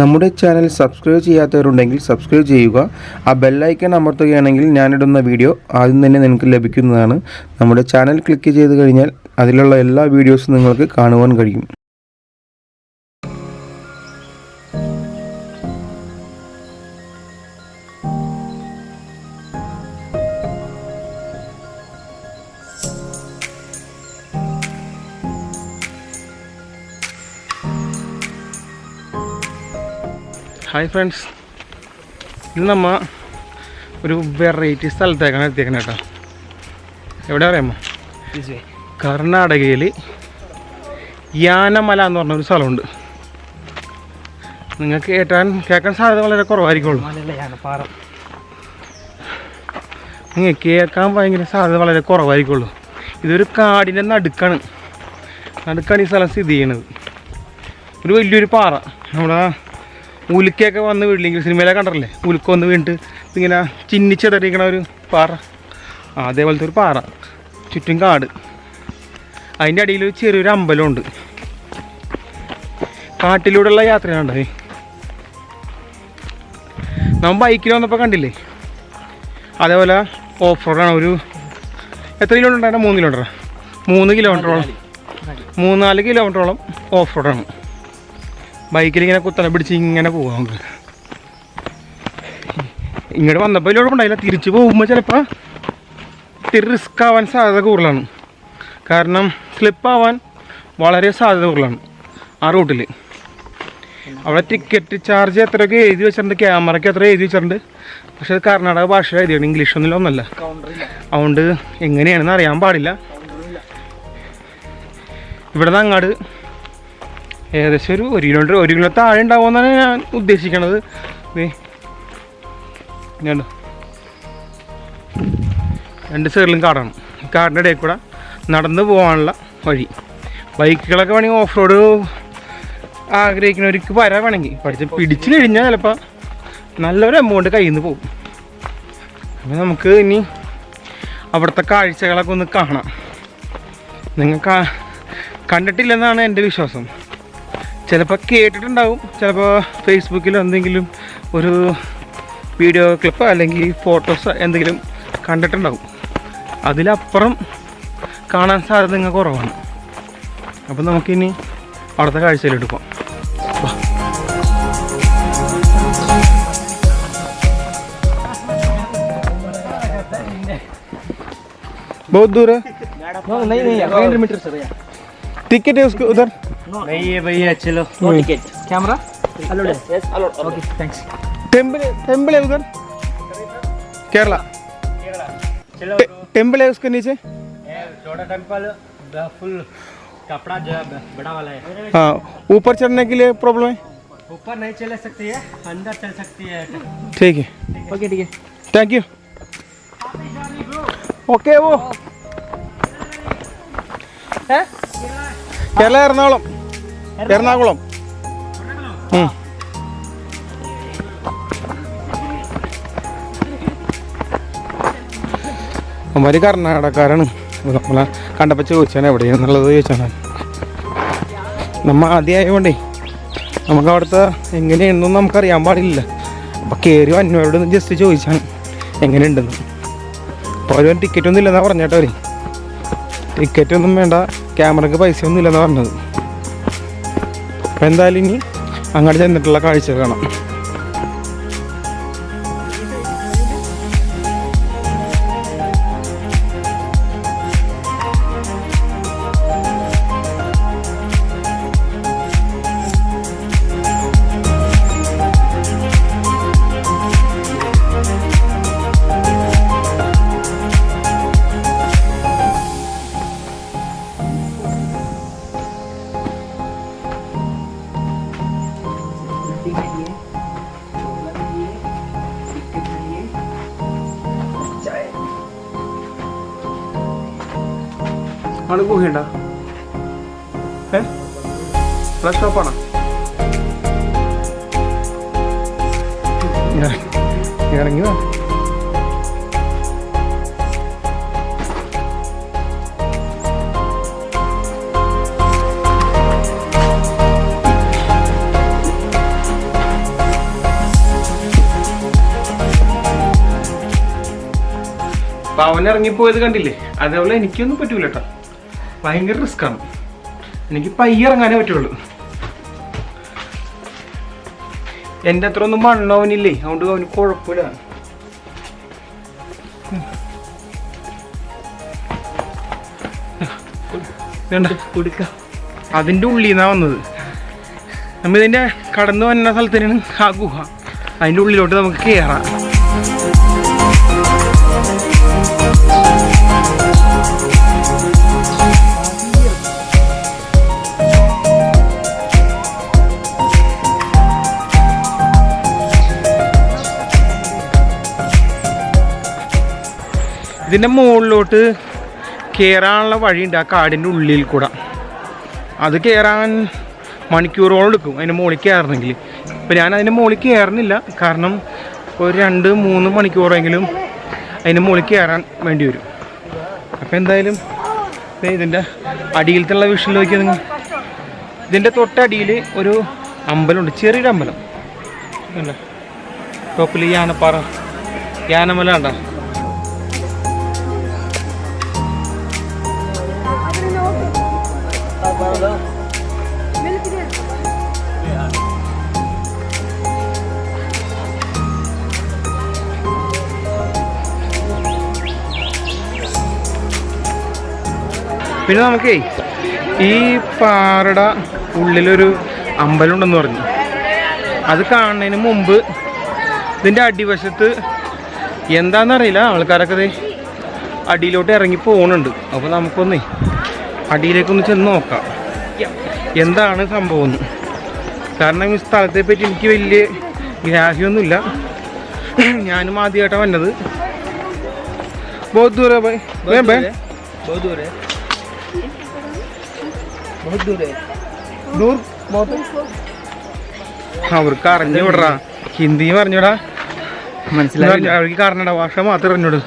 നമ്മുടെ channel subscribe ചെയ്യാത്തവരുണ്ടെങ്കിൽ subscribe ചെയ്യുക. ആ ബെല്ലൈക്കൺ അമർത്തുകയാണെങ്കിൽ ഞാനിടുന്ന വീഡിയോ ആദ്യം തന്നെ നിങ്ങൾക്ക് ലഭിക്കുന്നതാണ്. നമ്മുടെ ചാനൽ ക്ലിക്ക് ചെയ്ത് കഴിഞ്ഞാൽ അതിലുള്ള എല്ലാ വീഡിയോസും നിങ്ങൾക്ക് കാണുവാൻ കഴിയും. ഹായ് ഫ്രണ്ട്സ് ഇന്ന് നമ്മ ഒരു വെറൈറ്റി സ്ഥലത്തേക്കാണ് എത്തിയേക്കുന്നത് കേട്ടോ എവിടെ അറിയാമോ? കർണാടകയിൽ യാനമല എന്ന് പറഞ്ഞൊരു സ്ഥലമുണ്ട്. നിങ്ങൾക്ക് കേട്ടാൻ കേൾക്കാൻ സാധ്യത വളരെ കുറവായിരിക്കുള്ളൂ. നിങ്ങൾ കേൾക്കാൻ ഭയങ്കര സാധ്യത വളരെ കുറവായിരിക്കുള്ളൂ. ഇതൊരു കാടിന്റെ നടുക്കാണ്. നടുക്കാണ് ഈ സ്ഥലം സ്ഥിതി ചെയ്യണത് ഒരു വലിയൊരു പാറ. നമ്മുടെ ഉലുക്കൊക്കെ വന്ന് വീട്ടിലെങ്കിൽ സിനിമയിലൊക്കെ കണ്ടല്ലേ ഉലുക്ക വന്ന് വീണിട്ട് ഇങ്ങനെ ചിന്നിച്ചിടറിക്കണ ഒരു പാറ. ആ അതേപോലത്തെ ഒരു പാറ. ചുറ്റും കാട്. അതിന്റെ അടിയിൽ ഒരു ചെറിയൊരു അമ്പലമുണ്ട്. കാട്ടിലൂടെയുള്ള യാത്രയാണ് നമ്മൾ ബൈക്കിൽ വന്നപ്പോൾ കണ്ടില്ലേ? അതേപോലെ ഓഫ് റോഡാണ് ഒരു എത്ര കിലോമീറ്റർ ഉണ്ടായിരുന്നു? മൂന്ന് കിലോമീറ്റർ മൂന്ന് കിലോമീറ്ററോളം മൂന്നാൽ കിലോമീറ്ററോളം ഓഫ് റോഡാണ് ബൈക്കിൽ ഇങ്ങനെ കുത്തനെ പിടിച്ച് ഇങ്ങനെ പോകാം നമുക്ക് ഇങ്ങോട്ട് വന്നപ്പോൾ ഉണ്ടായില്ല തിരിച്ച് പോകുമ്പോൾ ചിലപ്പോൾ ഇത്തിരി റിസ്ക് ആവാൻ സാധ്യത കൂടുതലാണ്. കാരണം സ്ലിപ്പ് ആവാൻ വളരെ സാധ്യത കൂടുതലാണ് ആ റൂട്ടിൽ അവിടെ ടിക്കറ്റ് ചാർജ് എത്രയൊക്കെ എഴുതി വെച്ചിട്ടുണ്ട് ക്യാമറയ്ക്ക് എത്ര എഴുതി വെച്ചിട്ടുണ്ട്. പക്ഷേ കർണാടക ഭാഷ എഴുതിയാണ് ഇംഗ്ലീഷ് ഒന്നുമില്ല. ഒന്നല്ല അതുകൊണ്ട് എങ്ങനെയാണെന്ന് അറിയാൻ പാടില്ല. ഇവിടെ നിന്ന് അങ്ങാട് ഏകദേശം ഒരു ഒരു കിലോമീറ്റർ ഒരു കിലോ താഴെ ഉണ്ടാവുമെന്നാണ് ഞാൻ ഉദ്ദേശിക്കണത്. രണ്ട് സൈഡിലും കാടാണ്. കാടിന്റെ ഇടയിൽ കൂടെ നടന്ന് പോകാനുള്ള വഴി. ബൈക്കുകളൊക്കെ വേണമെങ്കിൽ ഓഫ് റോഡ് ആഗ്രഹിക്കുന്നവർക്ക് വരാൻ വേണമെങ്കിൽ പഠിച്ച് പിടിച്ചു കഴിഞ്ഞാൽ ചിലപ്പോൾ നല്ലൊരു എമൗണ്ട് കയ്യിൽ നിന്ന് പോകും. അപ്പം നമുക്ക് ഇനി അവിടുത്തെ കാഴ്ചകളൊക്കെ ഒന്ന് കാണാം. നിങ്ങൾ കണ്ടിട്ടില്ലെന്നാണ് എന്റെ വിശ്വാസം. ചിലപ്പോൾ കേട്ടിട്ടുണ്ടാവും ചിലപ്പോൾ ഫേസ്ബുക്കിലോ എന്തെങ്കിലും ഒരു വീഡിയോ ക്ലിപ്പ് അല്ലെങ്കിൽ ഫോട്ടോസ് എന്തെങ്കിലും കണ്ടിട്ടുണ്ടാവും അതിലപ്പുറം കാണാൻ സാധ്യത നിങ്ങൾ കുറവാണ് അപ്പം നമുക്കിനി അവിടുത്തെ കാഴ്ചയിലോട്ട് പോകാം വാ. बहुत दूर है No, नहीं नहीं 500 मीटर सर टिकट है उसको उधर नहीं है भैया चलो no ticket camera allowed yes allowed okay thanks temple temple है उधर केरला चलो टे- टेम्पल है उसके नीचे छोटा टेंपल फुल कपड़ा जो है बड़ा वाला है हाँ ऊपर चढ़ने के लिए प्रॉब्लम है ऊपर नहीं चल सकती है अंदर चल सकती है ठीक है ओके ठीक है താങ്ക് യു ഓക്കെ ഓ കേരള എറണാകുളം എറണാകുളം. ഉം. അവന്മാര് കർണാടകക്കാരാണ്. നമ്മളെ കണ്ടപ്പോൾ ചോദിച്ചാണ് എവിടെയെന്നുള്ളത് ചോദിച്ചാണ് നമ്മ ആദ്യമായതുകൊണ്ടേ നമുക്ക് അവിടുത്തെ എങ്ങനെയാണെന്നൊന്നും നമുക്കറിയാൻ പാടില്ല. അപ്പോൾ കയറി വന്നവരോട് ജസ്റ്റ് ചോദിച്ചാണ് എങ്ങനെയുണ്ടെന്ന്. അപ്പോൾ ടിക്കറ്റ് ഒന്നും ഇല്ലെന്നാണ് പറഞ്ഞേട്ടോ ടിക്കറ്റ് ഒന്നും വേണ്ട ക്യാമറക്ക് പൈസ ഒന്നും ഇല്ലെന്നാണ് പറഞ്ഞത്. അപ്പോൾ എന്തായാലും ഇനി അങ്ങോട്ട് ചെന്നിട്ടുള്ള കാഴ്ച കാണാം. അവിടെ ഗുഹയുണ്ട? ഏ? ഫ്ലഷ് ഷോപ്പാണോ? ഇറങ്ങി വാ. ഇറങ്ങിപ്പോയത് കണ്ടില്ലേ? അതേപോലെ എനിക്കൊന്നും പറ്റൂല കേട്ടോ ഭയങ്കര റിസ്ക്കാണ്. എനിക്ക് പയ്യ ഇറങ്ങാനേ പറ്റുള്ളൂ. എന്റെ അത്ര ഒന്നും മണ്ണവനില്ലേ അതുകൊണ്ട് അവന് കുഴപ്പമില്ല. അതിന്റെ ഉള്ളിൽ നിന്നാണ് വന്നത്. നമ്മൾ ഇതിന്റെ കടന്നു വന്ന സ്ഥലത്തിനാണ് ആ ഗുഹ. അതിന്റെ ഉള്ളിലോട്ട് നമുക്ക് കയറാം ഇതിന്റെ മുകളിലോട്ട് കയറാനുള്ള വഴിയുണ്ട് ആ കാടിന്റെ ഉള്ളിൽ കൂടെ. അത് കയറാൻ മണിക്കൂറോളം എടുക്കും അതിന്റെ മുകളിൽ കയറണമെങ്കിൽ ഇപ്പം ഞാൻ അതിന്റെ മുകളിൽ കയറുന്നില്ല കാരണം ഒരു രണ്ട് മൂന്ന് മണിക്കൂറെങ്കിലും അതിന്റെ മുകളിൽ കയറാൻ വേണ്ടി വരും. അപ്പോൾ എന്തായാലും ഇതിന്റെ അടിയിലത്തുള്ള വിഷയം നിങ്ങൾ. ഇതിന്റെ തൊട്ടടിയിൽ ഒരു അമ്പലമുണ്ട് ചെറിയൊരു അമ്പലം. അല്ല ടോപ്പിൽ യാനപ്പാറ യാനമല ഉണ്ടോ പിന്നെ നമുക്കേ ഈ പാറയുടെ ഉള്ളിലൊരു അമ്പലമുണ്ടെന്ന് പറഞ്ഞു. അത് കാണുന്നതിന് മുമ്പ് ഇതിന്റെ അടിവശത്ത് എന്താണെന്നറിയില്ല ആൾക്കാരൊക്കെ ദേ അടിയിലോട്ട് ഇറങ്ങി പോകുന്നുണ്ട് അപ്പോൾ നമുക്കൊന്നേ അടിയിലേക്കൊന്ന് ചെന്ന് നോക്കാം. എന്താണ് സംഭവം കാരണം ഈ സ്ഥലത്തെ പറ്റി എനിക്ക് വലിയ ഗ്രാഹ്യമൊന്നുമില്ല. ഞാനും ആദ്യമായിട്ടാണ് വന്നത്. ദൂരം ബൈ ബൈ ബൈ बहुत दूर है बहुत दूर है ദൂർ അവർക്ക് അറിഞ്ഞു വിടറാ ഹിന്ദി പറഞ്ഞൂടാ മനസ്സിലായില്ല അവർക്ക് കർണട ഭാഷ മാത്രം അറിഞ്ഞൂട്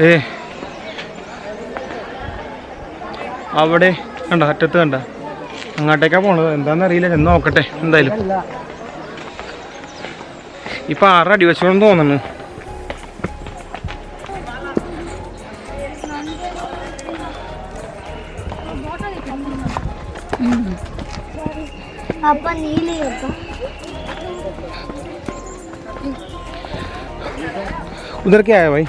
ഏ അവിടെ കണ്ട അറ്റത്ത് കണ്ട അങ്ങോട്ടേക്കാ പോണത് എന്താണെന്നറിയില്ല ചെന്ന് നോക്കട്ടെ എന്തായാലും ഇപ്പൊ ആറ് അടിവശം തോന്നുന്നു ಅಪ್ಪ ನೀಲಿ ಅಪ್ಪ उधर क्या है भाई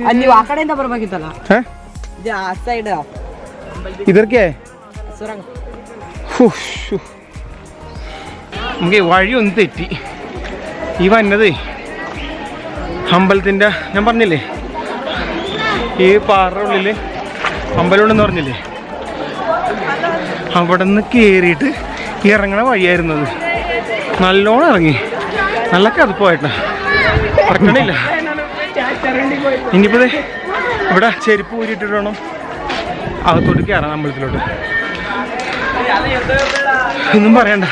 ಅಲ್ಲಿ ನೀವು ಆ ಕಡೆಯಿಂದ ಬರ್ಬೇಕಿತ್ತಲ್ಲ है ಇದು ಆ ಸೈಡ್ इधर क्या है ಸುರಂಗ ഹൂ, ശ്ശോ. നമുക്ക് വഴി ഒന്ന് തെറ്റി ഈ വന്നത് അമ്പലത്തിൻ്റെ ഞാൻ പറഞ്ഞില്ലേ ഈ പാറ ഉള്ളിൽ അമ്പലമുണ്ടെന്ന് പറഞ്ഞില്ലേ അവിടെ നിന്ന് കയറിയിട്ട് ഈ ഇറങ്ങണ വഴിയായിരുന്നത് നല്ലോണം ഇറങ്ങി. നല്ല കതുപ്പായിട്ടാ പറ്റണില്ല. ഇനിയിപ്പോ ഇവിടെ ചെരുപ്പ് ഊരിയിട്ടിട്ട് വേണം അകത്തോട്ട് കയറാം അമ്പലത്തിലോട്ട് ഒന്നും പറയണ്ട.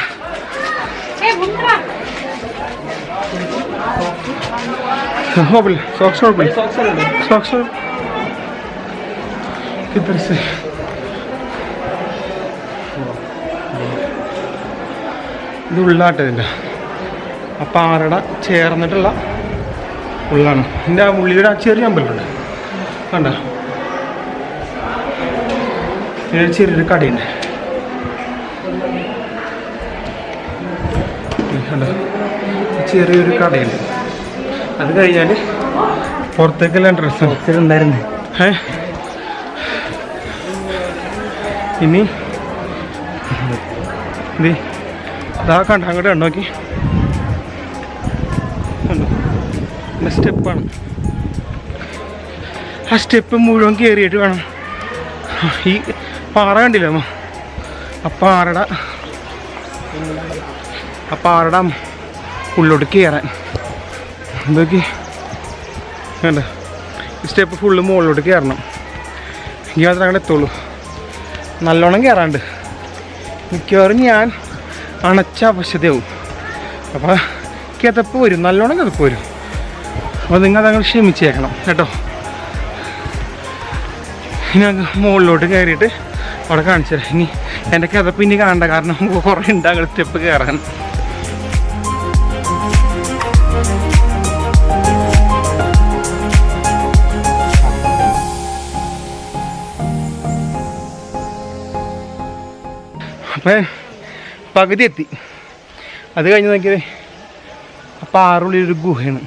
കുഴപ്പമില്ല സോക്സ് കുഴപ്പമില്ല സോക്സ് കിത്തരിച്ച് ഇത് ഉള്ളാട്ടതിന്റെ. ആ പാറയുടെ ചേർന്നിട്ടുള്ള ഉള്ളാണ്. എന്റെ ആ ഉള്ളിയുടെ ആ ചെറിയ അമ്പലമുണ്ട്. കണ്ട? ഇതിനൊരു ചെറിയൊരു കടയുണ്ട്. കണ്ടോ? ചെറിയൊരു കടയുണ്ട്. അത് കഴിഞ്ഞാൽ പുറത്തേക്കുള്ള ഡ്രസ്സ് ഉണ്ടായിരുന്നു ഏ? ഇനി ദേ, ഇതാ കണ്ട അങ്ങോട്ട് കണ്ടു നോക്കി. സ്റ്റെപ്പാണ്. ആ സ്റ്റെപ്പ് മുഴുവൻ കയറിയിട്ട് വേണം. ഈ പാറ കണ്ടില്ല അമ്മ? ആ പാറട. ആ പാറട ഉള്ളിലോട്ട് കയറാൻ എന്തൊക്കെ വേണ്ട സ്റ്റെപ്പ് ഫുള്ള് മുകളിലോട്ട് കയറണം ഈ മാത്രം അങ്ങോട്ട് എത്തുള്ളൂ. നല്ലോണം കയറാണ്ട് മിക്കവാറും ഞാൻ അണച്ച പശുതയാവും അപ്പോൾ കിതപ്പ് വരും നല്ലോണം കിതപ്പ് വരും അപ്പോൾ നിങ്ങൾ അതങ്ങൾ ക്ഷമിച്ചേക്കണം കേട്ടോ. ഇനി മുകളിലോട്ട് കയറിയിട്ട് അവിടെ കാണിച്ചു തരാം. ഇനി എന്റെ കിതപ്പ് ഇനി കാണണ്ട. കാരണം കുറേ ഉണ്ട് അങ്ങോട്ട് സ്റ്റെപ്പ് കയറാൻ. അപ്പം പകുതി എത്തി അത് കഴിഞ്ഞ് നോക്കിയത് അപ്പം ആറുള്ളിലൊരു ഗുഹയാണ്.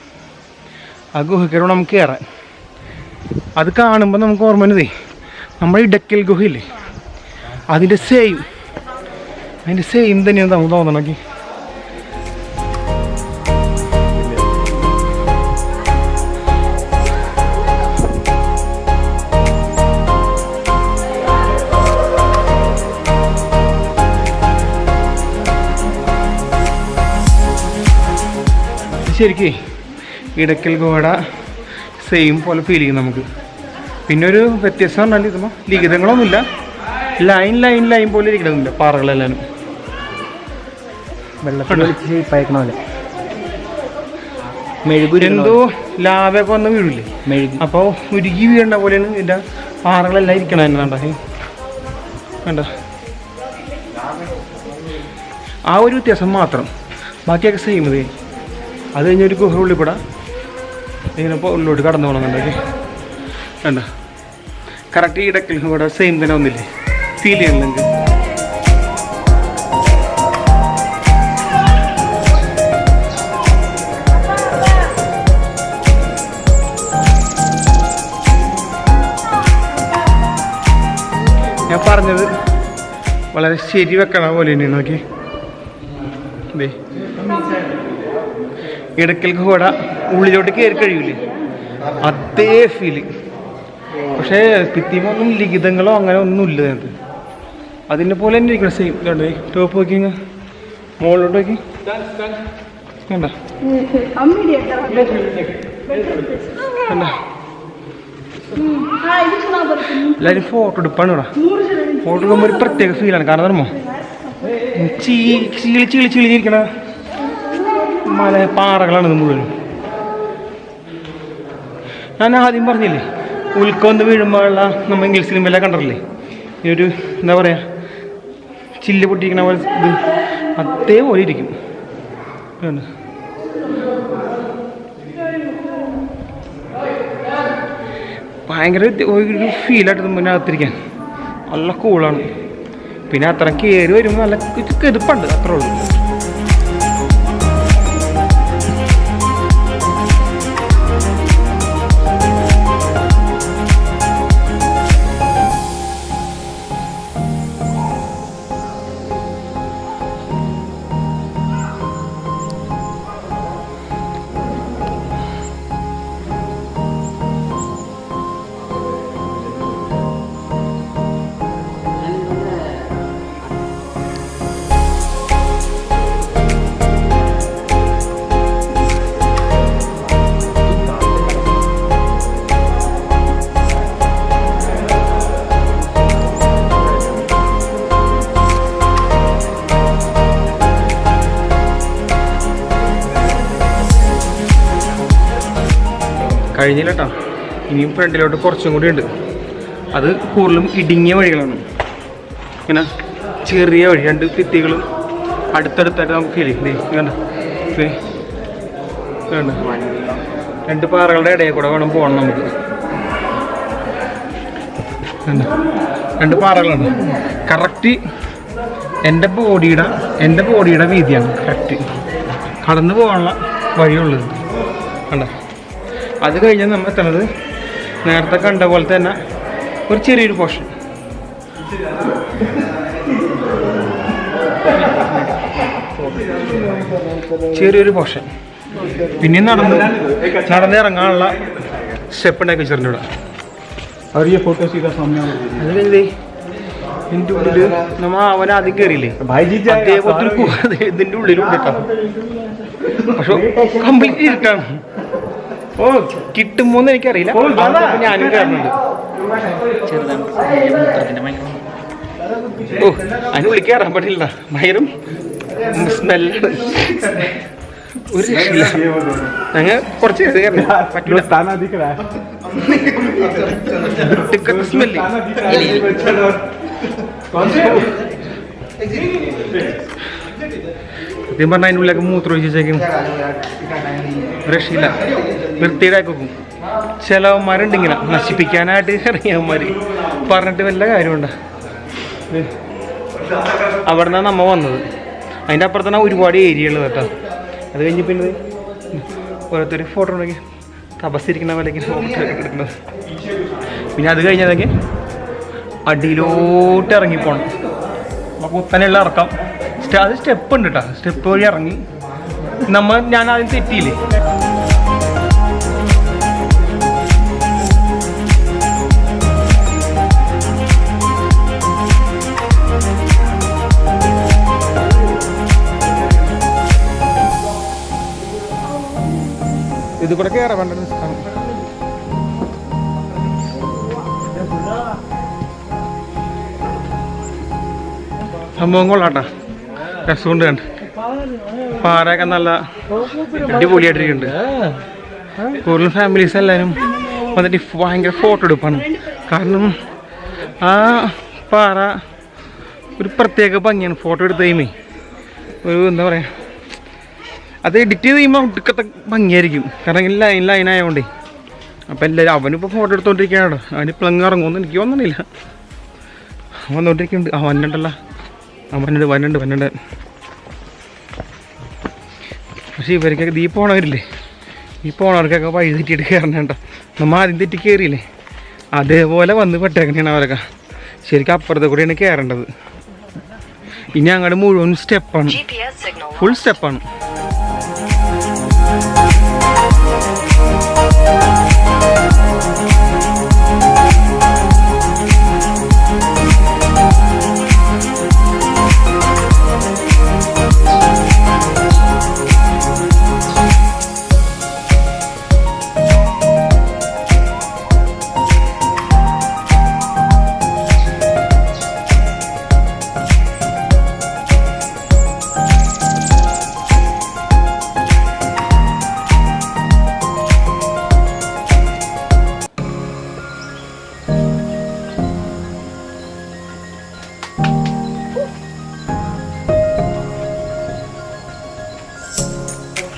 ആ ഗുഹയ്ക്കൂടെ നമുക്ക് കയറാൻ. അത് കാണുമ്പോൾ നമുക്ക് ഓർമ്മ വരുന്നതേ നമ്മുടെ ഇടക്കൽ ഗുഹയില്ലേ? അതിന്റെ സെയിം അതിന്റെ സെയിം തന്നെയാണ് നമുക്ക് തോന്നണമെങ്കിൽ ശരിക്കേ ഇടയ്ക്കൽ ഗോഡ സെയിം പോലെ ഫീൽ ചെയ്യും നമുക്ക്. പിന്നെ ഒരു വ്യത്യസ്തം പറഞ്ഞാൽ ഇതുമ്പോൾ ലിഖിതങ്ങളൊന്നുമില്ല. ലൈൻ ലൈൻ ലൈൻ പോലെ ഇരിക്കണമെന്നില്ല പാറകളെല്ലാം. എന്തോ ലാവൊക്കെ വന്ന് വീഴില്ലേ മെഴുകി അപ്പോൾ ഉരുകി വീഴേണ്ട പോലെയാണ് ഇതിന്റെ പാറകളെല്ലാം ഇരിക്കണം തന്നെ കണ്ട? കണ്ട? ആ ഒരു വ്യത്യാസം മാത്രം. ബാക്കിയൊക്കെ സെയിം ഇതേ. അത് കഴിഞ്ഞൊരു ഗുഹ ഉള്ളിൽ കൂടെ ഇങ്ങനെ ഇപ്പോൾ ഉള്ളിലോട്ട് കടന്നു പോകണം വേണ്ട കറക്റ്റ് ഈ ഇടയ്ക്കൽ കൂടെ സെയിം തന്നെ ഒന്നില്ലേ ഫീൽ ചെയ്യുന്നുണ്ട്. ഞാൻ പറഞ്ഞത് വളരെ ശരി വെക്കണ പോലെ തന്നെയാണ് നോക്കി. ദേ. ഇടയ്ക്കൽ കൂട ഉള്ളിലോട്ട് കയറി കഴിയൂലേ? അതേ ഫീൽ പക്ഷേ ഭിത്തിമൊന്നും ലിഖിതങ്ങളോ അങ്ങനെ ഒന്നും ഇല്ല അതിനകത്ത്. അതിനെ പോലെ തന്നെ ഇരിക്കണം സെയിം കണ്ടേ ടോപ്പ് നോക്കി മുകളിലോട്ട് നോക്കി. കണ്ട? കണ്ട? ഫോട്ടോ എടുപ്പാണ് ഇവിടെ. ഫോട്ടോ എടുക്കുമ്പോൾ ഒരു പ്രത്യേക ഫീലാണ് കാരണം അറിയുമോ ചീ ചീളി ചീളി ചീളിയിരിക്കണ മല പാറകളാണ് ഇത് മുഴുവൻ ഞാൻ ആദ്യം പറഞ്ഞില്ലേ ഉൽക്കൊന്ന് വീഴുമ്പോഴുള്ള നമ്മൾ ഇംഗ്ലീഷ് സിനിമയിലെ കണ്ടിട്ടില്ലേ? ഈ ഒരു എന്താ പറയുക ചില്ല് പൊട്ടിയിരിക്കണ പോലെ ഇത് അതേപോലെ ഇരിക്കും? ഭയങ്കര ഒരു ഫീലായിട്ട് മുന്നേ അകത്തിരിക്കാൻ നല്ല കൂളാണ് പിന്നെ അത്ര കയറി വരുമ്പോൾ നല്ല കെതുപ്പുണ്ട് അത്രേ ഉള്ളൂ. കഴിഞ്ഞില്ല കേട്ടോ ഇനിയും ഫ്രണ്ടിലോട്ട് കുറച്ചും കൂടി ഉണ്ട്. അത് കൂടുതലും ഇടുങ്ങിയ വഴികളാണ്. ഇങ്ങനെ ചെറിയ വഴി രണ്ട് ഭിത്തികളും അടുത്തടുത്തായിട്ട് നമുക്ക് ഫീൽ? രണ്ട് പാറകളുടെ ഇടയിൽ കൂടെ വേണം പോകണം നമുക്ക്? രണ്ട് പാറകളാണ് കറക്റ്റ് എന്റെ ബോഡിയുടെ എന്റെ ബോഡിയുടെ വീതിയാണ്. കറക്റ്റ് കടന്നു പോകാനുള്ള വഴിയുള്ളത്. കണ്ടോ? അത് കഴിഞ്ഞ് നമ്മൾ എത്തണത് നേരത്തെ കണ്ട പോലെ തന്നെ ഒരു ചെറിയൊരു പോർഷൻ ചെറിയൊരു പോർഷൻ പിന്നെ നടന്ന് നടന്ന് ഇറങ്ങാനുള്ള സ്റ്റെപ്പ് ഉണ്ടാക്കി വെച്ചിട്ടുണ്ട് ഇവിടെ और ये फोटो सीधा सामने അത് കഴിഞ്ഞേ ഇതിൻ്റെ ഉള്ളിൽ നമ്മ അവൻ ആദ്യം കയറിയില്ലേ भाई जी അതേപോലത്തെ ഒരു ഗുഹ ഇതിൻ്റെ ഉള്ളിലുണ്ട് കേട്ടോ പക്ഷെ കംപ്ലീറ്റ് ഇരുട്ടാണ് ഓ കിട്ടുമോന്ന് എനിക്കറിയില്ല. ഓ അതിന് വിളിക്കാറാൻ പറ്റില്ല മയറും സ്മെല്ല. ഒരു ഞങ്ങൾ കുറച്ച് പറ്റില്ല. സത്യം പറഞ്ഞാൽ അതിന്റെ ഉള്ളിലൊക്കെ മൂത്രം ഒഴിച്ചേക്കും രക്ഷയില്ല വൃത്തിയുടെ വെക്കും ചിലവന്മാരുണ്ട് ഇങ്ങനെ നശിപ്പിക്കാനായിട്ട് ഇറങ്ങിയവന്മാർ പറഞ്ഞിട്ട് വല്ല കാര്യമുണ്ട് അവിടെ നിന്നാണ് നമ്മ വന്നത് അതിന്റെ അപ്പുറത്താണ് ഒരുപാട് ഏരിയ ഉള്ളത് കേട്ടോ അത് കഴിഞ്ഞ് പിന്നെ ഓരോരുത്തർ ഫോട്ടോ ഉണ്ടെങ്കിൽ തപസ്സിരിക്കുന്ന പോലെയൊക്കെ ഫോട്ടോ എടുക്കുന്നത് പിന്നെ അത് കഴിഞ്ഞതൊക്കെ അടിയിലോട്ട് ഇറങ്ങിപ്പോണം അപ്പോൾ കുത്തനെയുള്ള ഇറക്കാം അത് സ്റ്റെപ്പ് ഉണ്ട് കേട്ടോ സ്റ്റെപ്പ് വഴി ഇറങ്ങി. നമ്മൾ ഞാൻ ആദ്യം തെറ്റിയില്ലേ? ഇത് കൂടെ കയറാൻ വേണ്ട സംഭവം കൊള്ളാട്ടാ. രസമുണ്ട്. പാറയൊക്കെ നല്ല അടിപൊളിയായിട്ടിരിക്കുന്നുണ്ട്. കൂടുതലും ഫാമിലീസ് എല്ലാവരും വന്നിട്ട് ഭയങ്കര ഫോട്ടോ എടുപ്പാണ്. കാരണം ആ പാറ ഒരു പ്രത്യേക ഭംഗിയാണ് ഫോട്ടോ എടുത്ത് കഴിയുമ്പേ. ഒരു എന്താ പറയുക അത് എഡിറ്റ് ചെയ്ത് കഴിയുമ്പോൾ ഒടുക്കത്തെ ഭംഗിയായിരിക്കും. കാരണം ലൈൻ ലൈൻ ആയതുകൊണ്ടേ അപ്പം എല്ലാവരും അവനിപ്പോൾ ഫോട്ടോ എടുത്തോണ്ടിരിക്കുകയാണ് അവനിപ്പോൾ അങ്ങ് ഇറങ്ങുമെന്ന് എനിക്ക് തോന്നണില്ല. ആ വന്നോണ്ടിരിക്കുന്നുണ്ട്. ആ വന്നുണ്ട് വന്നുണ്ട് പക്ഷേ ഇവർക്കൊക്കെ ഈ പോണവർക്കൊക്കെ വഴി തെറ്റിയിട്ട് കയറണേണ്ട നമ്മൾ ആദ്യം തെറ്റി കയറിയില്ലേ? അതേപോലെ വന്ന് പെട്ടേക്കണേണ് അവരൊക്കെ. ശരിക്കും അപ്പുറത്തെ കൂടെയാണ് കയറേണ്ടത്. ഇനി അങ്ങോട്ട് മുഴുവൻ സ്റ്റെപ്പാണ് ഫുൾ സ്റ്റെപ്പാണ്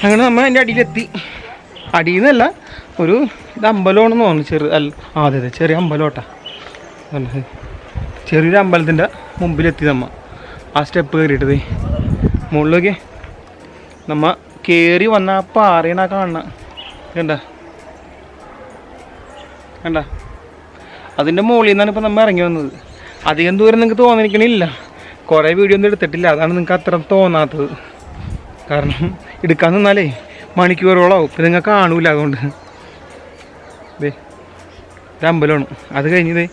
അങ്ങനെ നമ്മൾ അതിന്റെ അടിയിലെത്തി. അടിയിൽ നിന്നല്ല ഒരു ഇത് അമ്പലമാണെന്ന് തോന്നുന്നു ചെറു അല്ല ആ അതെ അതെ ചെറിയ അമ്പലോട്ടാ. ചെറിയൊരു അമ്പലത്തിന്റെ മുമ്പിലെത്തി നമ്മൾ ആ സ്റ്റെപ്പ് കയറിയിട്ടത്. മുകളിലേക്ക് നമ്മൾ നമ്മ കയറി വന്ന ആ പാറയാണ് കാണണ കണ്ട? കണ്ട? അതിന്റെ മുകളിൽ നിന്നാണ് ഇപ്പം നമ്മൾ ഇറങ്ങി വന്നത്. അധികം ദൂരം നിങ്ങൾക്ക് തോന്നിക്കണില്ല കുറേ വീഡിയോ ഒന്നും എടുത്തിട്ടില്ല. അതാണ് നിങ്ങൾക്ക് അത്ര തോന്നാത്തത്. കാരണം എടുക്കാൻ നിന്നാലേ മണിക്കൂറോളാവും ഇപ്പം നിങ്ങൾ കാണൂല അതുകൊണ്ട്. ദേ ഇത് അമ്പലമാണ്. അത് കഴിഞ്ഞത്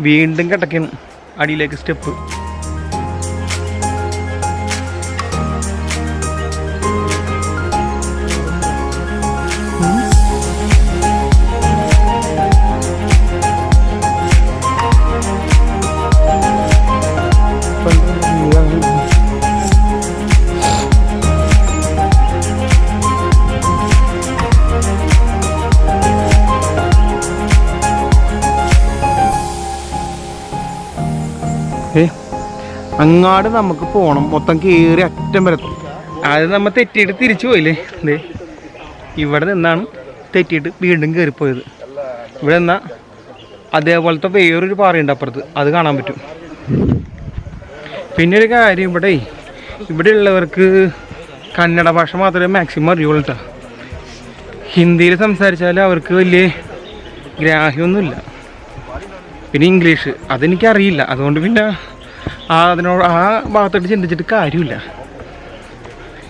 വീണ്ടും കിടക്കണം അടിയിലേക്ക് സ്റ്റെപ്പ്. അങ്ങാട് നമുക്ക് പോകണം മൊത്തം കയറി അറ്റം വരെ. അത് നമ്മൾ തെറ്റിയിട്ട് തിരിച്ചു പോയില്ലേ? ദേ ഇവിടെ നിന്നാണ് തെറ്റിയിട്ട് വീണ്ടും കയറിപ്പോയത് ഇവിടെ നിന്നാ അതേപോലത്തെ വേറൊരു പാറയുണ്ട് അപ്പുറത്ത്. അത് കാണാൻ പറ്റും. പിന്നെ ഒരു കാര്യം ഇവിടെ ഇവിടെ ഉള്ളവർക്ക് കന്നഡ ഭാഷ മാത്രമേ മാക്സിമം അറിയുള്ളൂ കേട്ടോ ഹിന്ദിയിൽ സംസാരിച്ചാൽ അവർക്ക് വലിയ ഗ്രാഹ്യമൊന്നുമില്ല. പിന്നെ ഇംഗ്ലീഷ് അതെനിക്കറിയില്ല. അതുകൊണ്ട് പിന്നെ ആ അതിനോട് ആ ഭാഗത്തോട്ട് ചിന്തിച്ചിട്ട് കാര്യമില്ല.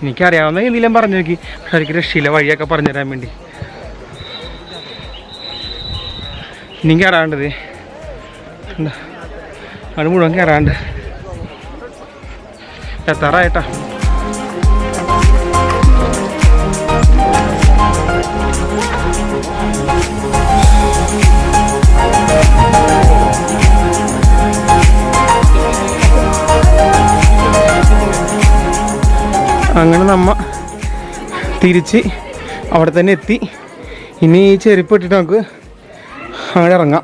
എനിക്കറിയാവുന്ന എന്തെങ്കിലും പറഞ്ഞു നോക്കി. പക്ഷെ എനിക്ക് രക്ഷയില്ല വഴിയൊക്കെ പറഞ്ഞു തരാൻ വേണ്ടി. ഇനി കയറാണ്ടത് അത് മുഴുവൻ കയറാണ്ട് എത്താറായിട്ടാ. അങ്ങനെ നമ്മ തിരിച്ച് അവിടെ തന്നെ എത്തി. ഇനി ഈ ചെരുപ്പ് ഇട്ടിട്ട് നമുക്ക് അങ്ങനെ ഇറങ്ങാം.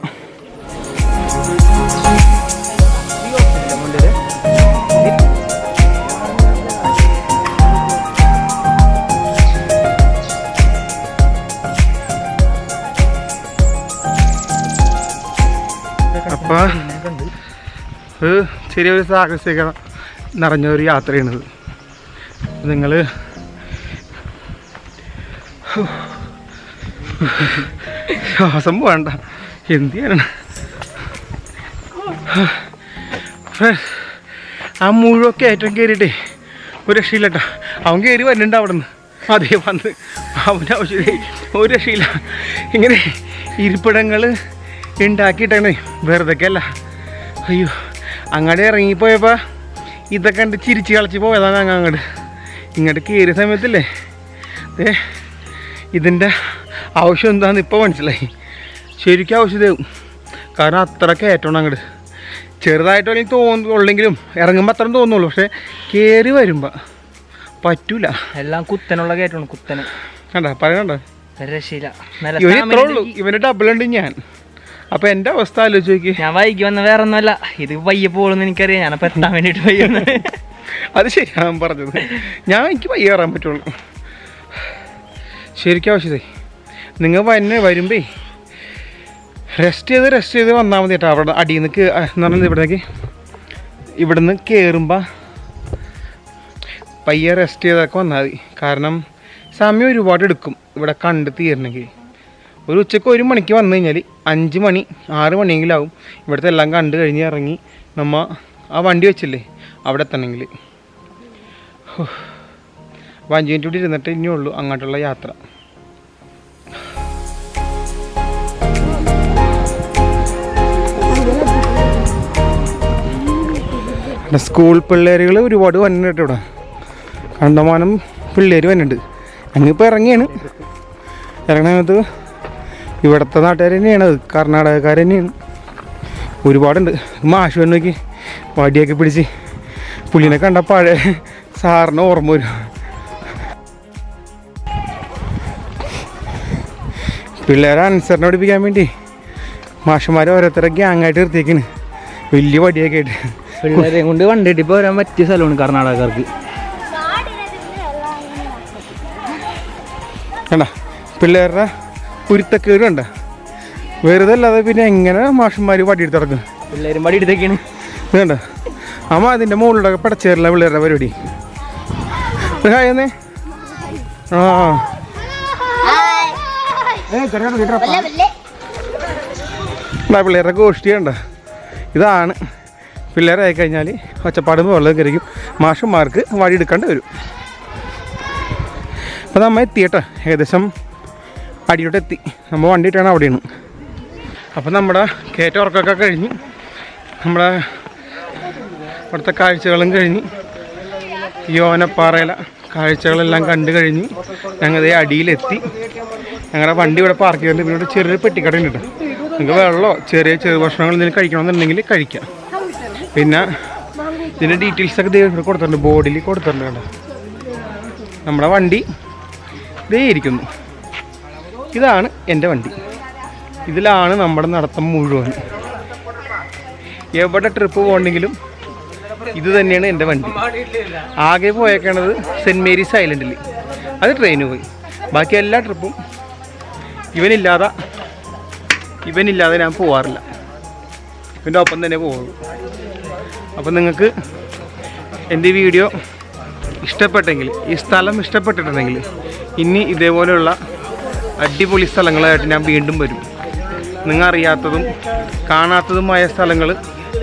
അപ്പ ഒരു ചെറിയൊരു സാഹസികത നിറഞ്ഞ ഒരു യാത്രയാണിത്. നിങ്ങൾ ശ്വാസം വേണ്ട എന്ത് ചെയ്യണം? ആ മുഴുവൊക്കെ ഏറ്റവും കയറിയിട്ടേ ഒരു രക്ഷയില്ല കേട്ടോ. അവൻ കയറി വരുന്നുണ്ട് അവിടെ നിന്ന് അതേ വന്ന് അവന്റെ ആവശ്യം ഒരു രക്ഷയില്ല. ഇങ്ങനെ ഇരിപ്പിടങ്ങൾ ഉണ്ടാക്കിയിട്ടാണ്. വെറുതെക്കല്ല അയ്യോ അങ്ങോട്ട് ഇറങ്ങിപ്പോയപ്പോൾ ഇതൊക്കെ കണ്ട് ചിരിച്ച് കളിച്ച് പോയതാണ് അങ്ങ് അങ്ങോട്ട് ഇങ്ങോട്ട് കയറിയ സമയത്തില്ലേ? ഏ ഇതിന്റെ ആവശ്യം എന്താണെന്ന് ഇപ്പോൾ മനസ്സിലായി. ശരിക്കും ആവശ്യമാവും കാരണം അത്ര കയറ്റണം അങ്ങോട്ട് ചെറുതായിട്ട് അല്ലെങ്കിൽ തോന്നുള്ളെങ്കിലും ഇറങ്ങുമ്പോൾ അത്രയും തോന്നുള്ളൂ. പക്ഷേ കയറി വരുമ്പോൾ പറ്റൂല. എല്ലാം കുത്തനുള്ള കയറ്റമാണ് കുത്തന്. കണ്ട? പറയണ്ട രക്ഷയില്ല. ഇവന് ഇത്രേ ഉള്ളൂ ഇവന് ഡബിൾ ഉണ്ട് ഞാൻ. അപ്പൊ എന്റെ അവസ്ഥ ആലോചിച്ച് നോക്കി. ഞാൻ വൈകി വന്ന വേറെ ഒന്നുമല്ല ഇത് വയ്യ പോകണമെന്ന് എനിക്കറിയാം. ഞാനപ്പോൾ എത്താൻ വേണ്ടിയിട്ട് പയ്യ അത് ശരിയാണ് പറഞ്ഞത്. ഞാൻ എനിക്ക് പയ്യെ കയറാൻ പറ്റുള്ളൂ. ശരിക്കും ആവശ്യതേ നിങ്ങൾ വന്നെ വരുമ്പേ റെസ്റ്റ് ചെയ്ത് റെസ്റ്റ് ചെയ്ത് വന്നാൽ മതി കേട്ടോ. അവിടെ അടിയിൽ നിന്ന് എന്ന് പറഞ്ഞത് ഇവിടേക്ക്. ഇവിടെ നിന്ന് കയറുമ്പോൾ പയ്യെ റെസ്റ്റ് ചെയ്തൊക്കെ വന്നാൽ മതി. കാരണം സമയം ഒരുപാട് എടുക്കും ഇവിടെ കണ്ട് തീരണമെങ്കിൽ. ഒരു ഉച്ചയ്ക്ക് ഒരു മണിക്ക് വന്നു കഴിഞ്ഞാൽ അഞ്ച് മണി ആറ് മണിയെങ്കിലും ആവും. ഇവിടുത്തെ എല്ലാം കണ്ട് കഴിഞ്ഞ് ഇറങ്ങി നമ്മൾ ആ വണ്ടി വെച്ചില്ലേ അവിടെ എത്തണമെങ്കിൽ. അപ്പോൾ അഞ്ച് മിനിറ്റ് കൂടി ഇരുന്നിട്ട് അങ്ങോട്ടുള്ള യാത്ര. സ്കൂൾ പിള്ളേരുകൾ ഒരുപാട് വന്നിട്ട് ഇവിടെ. കണ്ടമാനം പിള്ളേർ വന്നിട്ടുണ്ട്. ഞങ്ങളിപ്പോൾ ഇറങ്ങിയാണ്. ഇറങ്ങണ സമയത്ത് ഇവിടുത്തെ നാട്ടുകാർ തന്നെയാണ് അത്. കർണാടകക്കാർ തന്നെയാണ്. ഒരുപാടുണ്ട്. മാഷ് വന്നോക്കി വടിയൊക്കെ പിടിച്ച്. പുള്ളിനെ കണ്ട പഴയ സാറിന് ഓർമ്മ വരും. പിള്ളേരെ അനുസരണ പഠിപ്പിക്കാൻ വേണ്ടി മാഷന്മാർ ഓരോരുത്തരെ ഗ്യാങ്ങായിട്ട് നിർത്തിയേക്കാണ്. വലിയ വടിയൊക്കെ ആയിട്ട്. പിള്ളേരെ കൊണ്ട് വണ്ടിയിട്ട് പോരാൻ പറ്റിയ സ്ഥലമാണ് കർണാടകക്കാർക്ക്. കണ്ട പിള്ളേരുടെ കുരുത്തക്കേട് കണ്ട. വെറുതെ അല്ലാതെ പിന്നെ എങ്ങനെ മാഷന്മാർ വടിയെടുത്ത് നടക്കും പിള്ളേരും ഇത് കണ്ട അമ്മ അതിന്റെ മുകളിലൊക്കെ പടച്ചേരില്ല പിള്ളേരുടെ പരിപാടി. ഹായ് എന്നേ ആ. എന്താ പിള്ളേരുടെ ഗോഷ്ഠി കണ്ട? ഇതാണ്. പിള്ളേരായി കഴിഞ്ഞാൽ ഒച്ചപ്പാടുമ്പോൾ വെള്ളം കയറിക്കും മാഷന്മാർക്ക് വഴി എടുക്കേണ്ടി വരും. അപ്പോൾ നമ്മൾ എത്തിയിട്ട് ഏകദേശം അടിയോട്ട് എത്തി. നമ്മൾ വണ്ടി ഇട്ടാണ് അവിടെയാണ്. അപ്പോൾ നമ്മുടെ കയറ്റ ഉറക്കമൊക്കെ കഴിഞ്ഞ് നമ്മുടെ ഇവിടുത്തെ കാഴ്ചകളും കഴിഞ്ഞ് യോനപ്പാറയില കാഴ്ചകളെല്ലാം കണ്ടു കഴിഞ്ഞ്. ഞങ്ങളതേ അടിയിലെത്തി. ഞങ്ങളുടെ വണ്ടി ഇവിടെ പാർക്ക് ചെയ്തിട്ട് പിന്നെ ഇവിടെ ചെറിയൊരു പെട്ടിക്കടയുണ്ട് നിങ്ങൾക്ക് വെള്ളമോ? ചെറിയ ചെറു ഭക്ഷണങ്ങൾ എന്തെങ്കിലും കഴിക്കണമെന്നുണ്ടെങ്കിൽ കഴിക്കാം. പിന്നെ ഇതിന്റെ ഡീറ്റെയിൽസ് ഒക്കെ ദേ ഇവിടെ കൊടുത്തിട്ടുണ്ട്. ബോർഡിൽ കൊടുത്തിട്ടുണ്ട് നമ്മുടെ വണ്ടി ദേ ഇരിക്കുന്നു. ഇതാണ് എന്റെ വണ്ടി. ഇതിലാണ് നമ്മുടെ നടത്തം മുഴുവൻ. എവിടെ ട്രിപ്പ് പോകണമെങ്കിലും ഇത് തന്നെയാണ് എന്റെ വണ്ടി. ആകെ പോയേക്കണത് സെന്റ് മേരീസ് ഐലൻഡിൽ അത് ട്രെയിന് പോയി. ബാക്കി എല്ലാ ട്രിപ്പും ഇവനില്ലാതെ ഇവനില്ലാതെ ഞാൻ പോവാറില്ല. ഇവന്റെ ഒപ്പം തന്നെ പോകുള്ളൂ അപ്പം നിങ്ങൾക്ക് എന്റെ വീഡിയോ ഇഷ്ടപ്പെട്ടെങ്കിൽ ഈ സ്ഥലം ഇഷ്ടപ്പെട്ടിട്ടുണ്ടെങ്കിൽ ഇനി ഇതേപോലെയുള്ള അടിപൊളി സ്ഥലങ്ങളായിട്ട് ഞാൻ വീണ്ടും വരും. നിങ്ങൾ അറിയാത്തതും കാണാത്തതുമായ സ്ഥലങ്ങൾ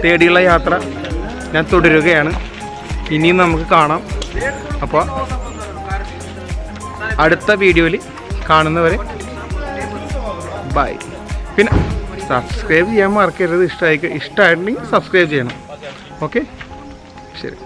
തേടിയുള്ള യാത്ര ഞാൻ തുടരുകയാണ്. ഇനിയും നമുക്ക് കാണാം. അപ്പോൾ അടുത്ത വീഡിയോയിൽ കാണുന്നവരെ ബൈ. പിന്നെ സബ്സ്ക്രൈബ് ചെയ്യാൻ മറക്കരുത്. ഇഷ്ടമായി ഇഷ്ടമായിട്ടുണ്ടെങ്കിൽ സബ്സ്ക്രൈബ് ചെയ്യണം. ഓക്കെ? ശരി.